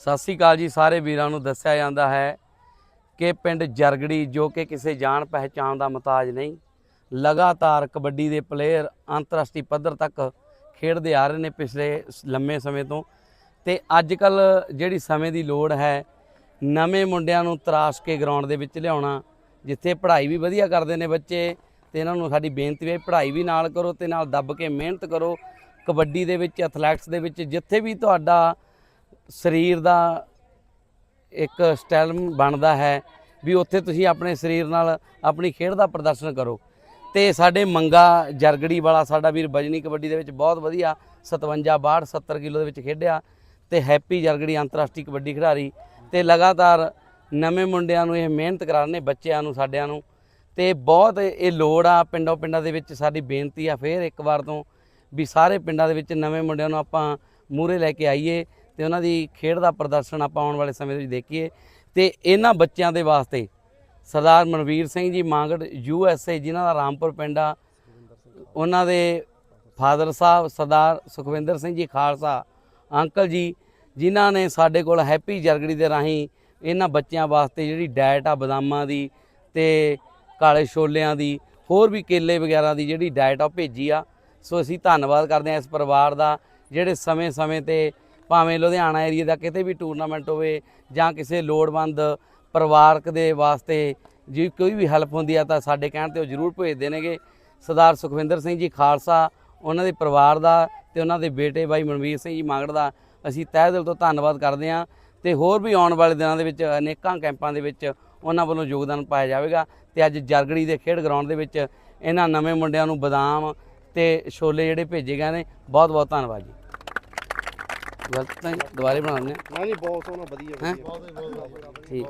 ਸਤਿ ਸ੍ਰੀ ਅਕਾਲ ਜੀ, ਸਾਰੇ ਵੀਰਾਂ ਨੂੰ ਦੱਸਿਆ ਜਾਂਦਾ ਹੈ ਕਿ ਪਿੰਡ ਜਰਗੜੀ ਜੋ ਕਿ ਕਿਸੇ ਜਾਣ ਪਹਿਚਾਣ ਦਾ ਮਤਾਜ ਨਹੀਂ, ਲਗਾਤਾਰ ਕਬੱਡੀ ਦੇ ਪਲੇਅਰ ਅੰਤਰਰਾਸ਼ਟਰੀ ਪੱਧਰ ਤੱਕ ਖੇਡਦੇ ਆ ਰਹੇ ਨੇ ਪਿਛਲੇ ਲੰਮੇ ਸਮੇਂ ਤੋਂ ਤੇ ਅੱਜ ਕੱਲ ਜਿਹੜੀ ਸਮੇਂ ਦੀ ਲੋੜ ਹੈ, ਨਵੇਂ ਮੁੰਡਿਆਂ ਨੂੰ ਤਰਾਸ਼ ਕੇ ਗਰਾਊਂਡ ਦੇ ਵਿੱਚ ਲਿਆਉਣਾ, ਜਿੱਥੇ ਪੜ੍ਹਾਈ ਵੀ ਵਧੀਆ ਕਰਦੇ ਨੇ ਬੱਚੇ ਤੇ ਇਹਨਾਂ ਨੂੰ ਸਾਡੀ ਬੇਨਤੀ ਹੈ ਪੜ੍ਹਾਈ ਵੀ ਨਾਲ ਕਰੋ ਤੇ ਨਾਲ ਦੱਬ ਕੇ ਮਿਹਨਤ ਕਰੋ, ਕਬੱਡੀ ਦੇ ਵਿੱਚ ਐਥਲੈਟਿਕਸ ਦੇ ਵਿੱਚ, ਜਿੱਥੇ ਵੀ ਤੁਹਾਡਾ ਸਰੀਰ ਦਾ ਇੱਕ ਸਟਾਈਲ ਬਣਦਾ ਹੈ ਵੀ ਉੱਥੇ ਤੁਸੀਂ ਆਪਣੇ ਸਰੀਰ ਨਾਲ ਆਪਣੀ ਖੇਡ ਦਾ ਪ੍ਰਦਰਸ਼ਨ ਕਰੋ। ਤੇ ਸਾਡੇ ਮੰਗਾ ਜਰਗੜੀ ਵਾਲਾ ਸਾਡਾ ਵੀਰ ਬਜਨੀ ਕਬੱਡੀ ਦੇ ਵਿੱਚ ਬਹੁਤ ਵਧੀਆ 57 62 70 ਕਿਲੋ ਦੇ ਵਿੱਚ ਖੇਡਿਆ ਤੇ ਹੈਪੀ ਜਰਗੜੀ ਅੰਤਰਰਾਸ਼ਟਰੀ ਕਬੱਡੀ ਖਿਡਾਰੀ ਤੇ ਲਗਾਤਾਰ ਨਵੇਂ ਮੁੰਡਿਆਂ ਨੂੰ ਇਹ ਮਿਹਨਤ ਕਰਾਉਣੇ ਬੱਚਿਆਂ ਨੂੰ, ਸਾਡਿਆਂ ਨੂੰ। ਤੇ ਬਹੁਤ ਇਹ ਲੋੜ ਆ ਪਿੰਡੋਂ ਪਿੰਡਾਂ ਦੇ ਵਿੱਚ ਸਾਡੀ ਬੇਨਤੀ ਆ ਫੇਰ ਇੱਕ ਵਾਰ ਤੋਂ ਵੀ ਸਾਰੇ ਪਿੰਡਾਂ ਦੇ ਵਿੱਚ ਨਵੇਂ ਮੁੰਡਿਆਂ ਨੂੰ ਆਪਾਂ ਮੂਹਰੇ ਲੈ ਕੇ ਆਈਏ। ਤੇ ਉਹਨਾਂ ਦੀ ਖੇਡ ਦਾ ਪ੍ਰਦਰਸ਼ਨ ਆਪਾਂ ਆਉਣ ਵਾਲੇ ਸਮੇਂ ਦੇ ਵਿੱਚ ਦੇਖੀਏ। ਤੇ ਇਹਨਾਂ ਬੱਚਿਆਂ ਦੇ ਵਾਸਤੇ ਸਰਦਾਰ Manveer Singh ji ਮਾਂਗੜ U S A, ਜਿਨ੍ਹਾਂ ਦਾ ਰਾਮਪੁਰ ਪਿੰਡ ਆ, ਉਹਨਾਂ ਦੇ ਫਾਦਰ ਸਾਹਿਬ ਸਰਦਾਰ ਸੁਖਵਿੰਦਰ ਸਿੰਘ ਜੀ ਖਾਲਸਾ, ਅੰਕਲ ਜੀ, ਜਿਨ੍ਹਾਂ ਨੇ ਸਾਡੇ ਕੋਲ ਹੈਪੀ ਜਰਗੜੀ ਦੇ ਰਾਹੀਂ ਇਹਨਾਂ ਬੱਚਿਆਂ ਵਾਸਤੇ ਜਿਹੜੀ ਡਾਇਟ ਆ ਬਦਾਮਾਂ ਦੀ ਤੇ ਕਾਲੇ ਛੋਲਿਆਂ ਦੀ, ਹੋਰ ਵੀ ਕੇਲੇ ਵਗੈਰਾ ਦੀ ਜਿਹੜੀ ਡਾਇਟ ਆ ਉਹ ਭੇਜੀ ਆ। ਸੋ ਅਸੀਂ ਧੰਨਵਾਦ ਕਰਦੇ ਹਾਂ ਇਸ ਪਰਿਵਾਰ ਦਾ, ਜਿਹੜੇ ਸਮੇਂ-ਸਮੇਂ ਤੇ ਭਾਵੇਂ ਲੁਧਿਆਣਾ ਏਰੀਆ ਦਾ ਕਿਤੇ ਵੀ ਟੂਰਨਾਮੈਂਟ ਹੋਵੇ ਜਾਂ ਕਿਸੇ ਲੋੜਵੰਦ ਪਰਿਵਾਰਕ ਦੇ ਵਾਸਤੇ ਜੇ ਕੋਈ ਵੀ ਹੈਲਪ ਹੁੰਦੀ ਆ ਤਾਂ ਸਾਡੇ ਕਹਿਣ ਤੇ ਉਹ ਜ਼ਰੂਰ ਭੇਜਦੇ ਨੇਗੇ ਸਰਦਾਰ ਸੁਖਵਿੰਦਰ ਸਿੰਘ ਜੀ ਖਾਲਸਾ, ਉਹਨਾਂ ਦੇ ਪਰਿਵਾਰ ਦਾ ਤੇ ਉਹਨਾਂ ਦੇ ਬੇਟੇ ਬਾਈ ਮਨਵੀਰ ਸਿੰਘ ਜੀ ਮਾਂਗੜ ਦਾ ਅਸੀਂ ਤਹਿ ਦਿਲ ਤੋਂ ਧੰਨਵਾਦ ਕਰਦੇ ਹਾਂ ਤੇ ਹੋਰ ਵੀ ਆਉਣ ਵਾਲੇ ਦਿਨਾਂ ਦੇ ਵਿੱਚ ਅਨੇਕਾਂ ਕੈਂਪਾਂ ਦੇ ਵਿੱਚ ਉਹਨਾਂ ਵੱਲੋਂ ਯੋਗਦਾਨ ਪਾਇਆ ਜਾਵੇਗਾ ਤੇ ਅੱਜ ਜਰਗੜੀ ਦੇ ਖੇਡ ਗਰਾਊਂਡ ਦੇ ਵਿੱਚ ਇਹਨਾਂ ਨਵੇਂ ਮੁੰਡਿਆਂ ਨੂੰ ਬਦਾਮ ਤੇ ਛੋਲੇ ਜਿਹੜੇ ਭੇਜੇ ਗਏ ਨੇ। ਬਹੁਤ ਬਹੁਤ ਧੰਨਵਾਦ ਜੀ। ਗਲਤ ਤਾਂ ਨਹੀਂ, ਦੁਬਾਰੇ ਬਣਾ ਦਿੰਦੇ ਹਾਂ। ਨਹੀਂ ਬਹੁਤ ਸੋਹਣਾ ਵਧੀਆ ਹੈਂ? ਵਧੀਆ ਠੀਕ